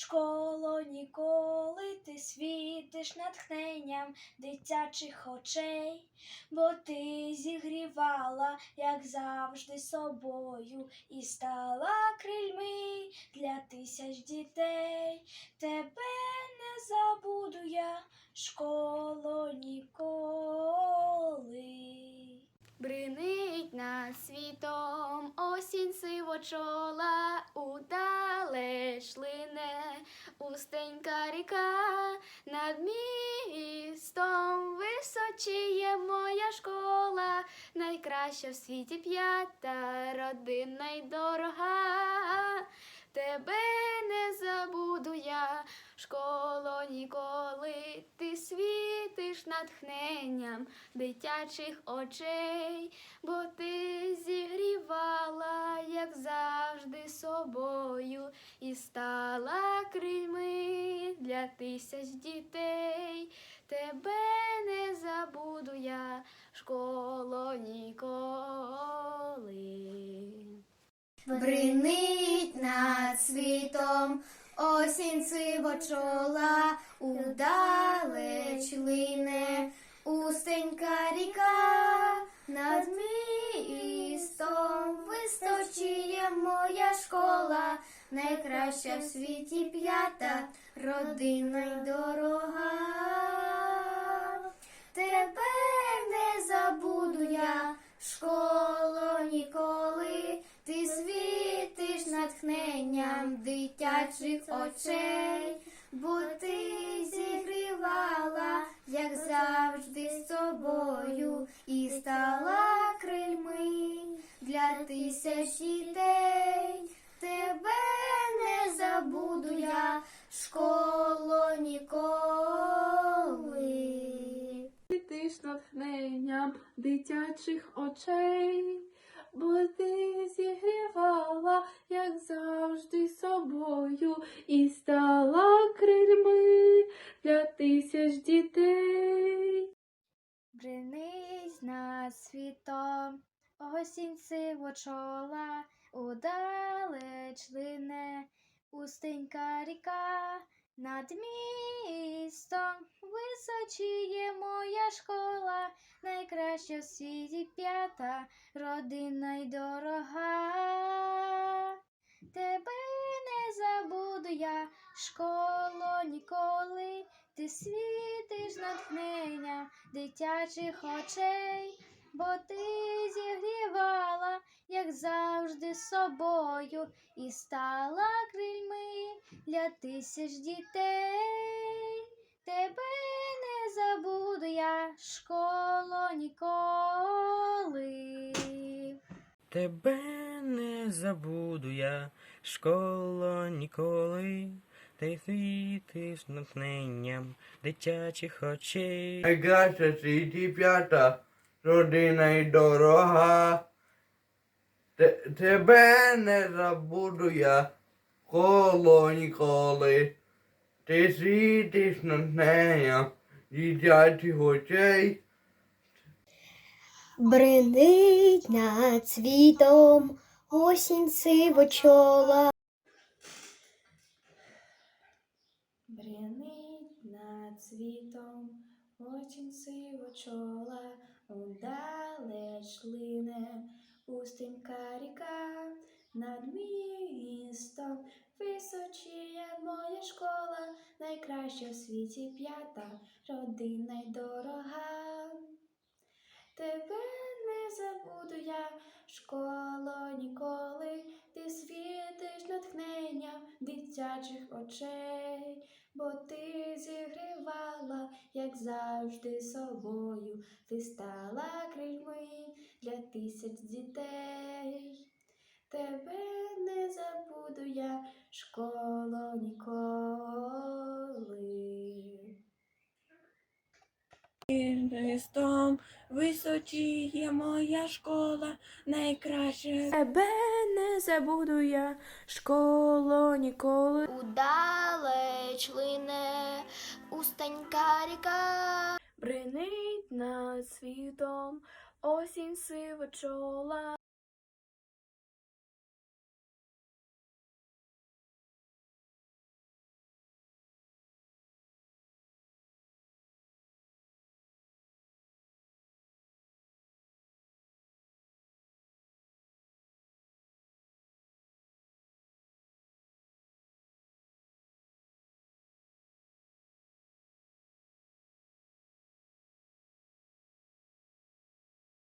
Школо ніколи ти світиш натхненням дитячих очей, бо ти зігрівала, як завжди, собою, і стала крильми для тисяч дітей. Тебе не забуду я, школо ніколи. Бринить над світом осінь сивочок. Устенька ріка, над містом височіє моя школа, найкраща в світі п'ята, родинна й дорога. Тебе не забуду школо ніколи, ти світиш натхненням дитячих очей, бо ти зігрівала, як завжди, собою, і стала крильми для тисяч дітей. Тебе не забуду я, школо ніколи. Бринить над світом осінь сивочола, удалеч лине. Устенька ріка, над містом висточіє моя школа, найкраща в світі п'ята, родина й дорога. Тебе не забуду очей, бо ти зігрівала, як завжди, з собою, і стала крильми для тисяч дітей. Тебе не забуду я, школо ніколи. Ти ж натхненням дитячих очей, бо ти зігрівала, над світом, осінь сивочола, удалеч лине устенька ріка, над містом височіє моя школа, найкраща в світі п'ята, родина й дорога. Тебе не забуду я, школо ніколи, ти світиш натхнення дитячих очей, бо ти зігрівала, як завжди, собою, і стала крильми для тисяч дітей. Тебе не забуду я, школо ніколи. Тебе не забуду я, школо ніколи, ти світиш натхненням дитячих очей. Найкраща світі п'ята, родина й дорога. Тебе не забуду я, коло ніколи. Ти світиш натхненням дитячих очей. Бринить над світом осінь сивочола. Бринить над світом, очень сивочола, удалеч лине, устенька ріка, над містом височіє моя школа, найкраща в світі п'ята, родина й дорога. Тебе не забуду я, школо ніколи, ти світиш натхнення дитячих очей, бо ти зігрівала, як завжди, собою, ти стала крильми для тисяч дітей. Тебе не забуду я, школо ніколи. Христом височіє моя школа, найкраще. Тебе не забуду я, школо ніколи. Удалеч лине устанька ріка. Бринить над світом, осінь сивочола,